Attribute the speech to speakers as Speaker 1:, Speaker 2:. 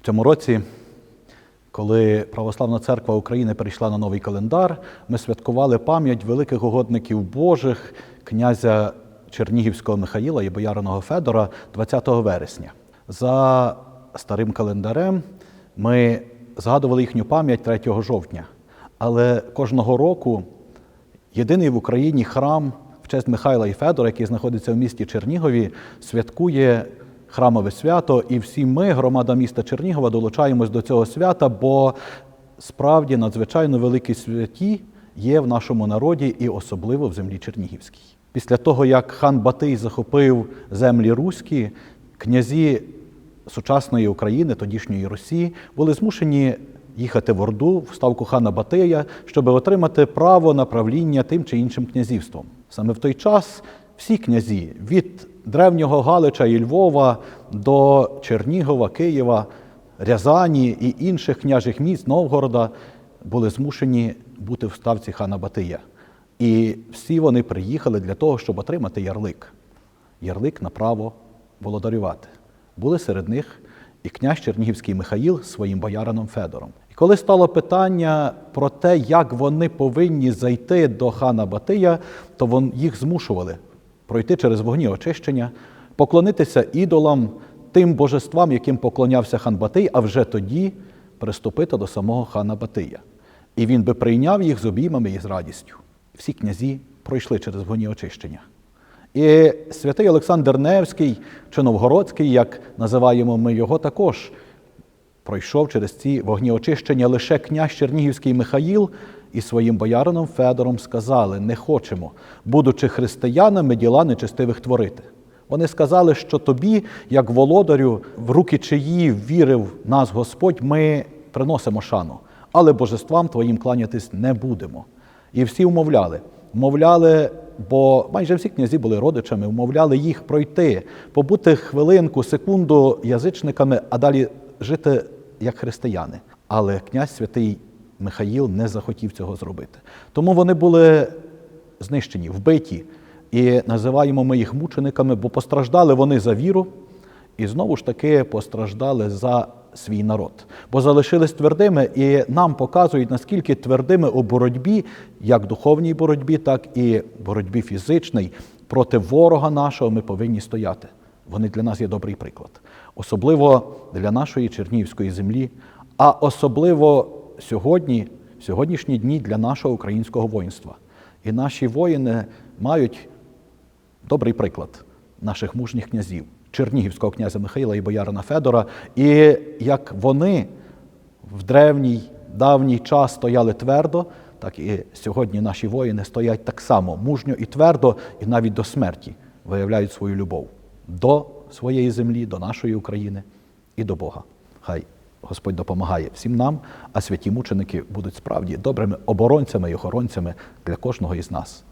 Speaker 1: В цьому році, коли Православна церква України перейшла на новий календар, ми святкували пам'ять великих угодників Божих князя Чернігівського Михаїла і бояриного Федора 20 вересня. За старим календарем ми згадували їхню пам'ять 3 жовтня. Але кожного року єдиний в Україні храм в честь Михайла і Федора, який знаходиться в місті Чернігові, святкує храмове свято, і всі ми, громада міста Чернігова, долучаємось до цього свята, бо справді надзвичайно великі святі є в нашому народі і особливо в землі Чернігівській. Після того, як хан Батий захопив землі руські, князі сучасної України, тодішньої Росії, були змушені їхати в Орду в ставку хана Батия, щоб отримати право на правління тим чи іншим князівством. Саме в той час всі князі від древнього Галича і Львова до Чернігова, Києва, Рязані і інших княжих міст Новгорода були змушені бути в ставці хана Батия. І всі вони приїхали для того, щоб отримати ярлик. Ярлик на право володарювати. Були серед них і князь Чернігівський Михаїл з своїм боярином Федором. І коли стало питання про те, як вони повинні зайти до хана Батия, то їх змушували пройти через вогні очищення, поклонитися ідолам, тим божествам, яким поклонявся хан Батий, а вже тоді приступити до самого хана Батия. І він би прийняв їх з обіймами і з радістю. Всі князі пройшли через вогні очищення. І святий Олександр Невський чи Новгородський, як називаємо ми його, також пройшов через ці вогні очищення. Лише князь Чернігівський Михаїл і своїм боярином Федором сказали: не хочемо, будучи християнами, діла нечестивих творити. Вони сказали, що тобі, як володарю, в руки чиї вірив нас Господь, ми приносимо шану, але божествам твоїм кланятись не будемо. І всі умовляли. Мовляли, бо майже всі князі були родичами, умовляли їх пройти, побути хвилинку, секунду язичниками, а далі жити як християни. Але князь святий Михаїл не захотів цього зробити. Тому вони були знищені, вбиті. І називаємо ми їх мучениками, бо постраждали вони за віру, і знову ж таки постраждали за свій народ, бо залишились твердими, і нам показують, наскільки твердими у боротьбі, як духовній боротьбі, так і боротьбі фізичній проти ворога нашого ми повинні стояти. Вони для нас є добрий приклад, особливо для нашої Чернігівської землі, а особливо сьогодні, в сьогоднішні дні для нашого українського воїнства. І наші воїни мають добрий приклад наших мужніх князів. Чернігівського князя Михаїла і боярина Федора, і як вони в древній давній час стояли твердо, так і сьогодні наші воїни стоять так само мужньо і твердо, і навіть до смерті виявляють свою любов до своєї землі, до нашої України і до Бога. Хай Господь допомагає всім нам, а святі мученики будуть справді добрими оборонцями і охоронцями для кожного із нас.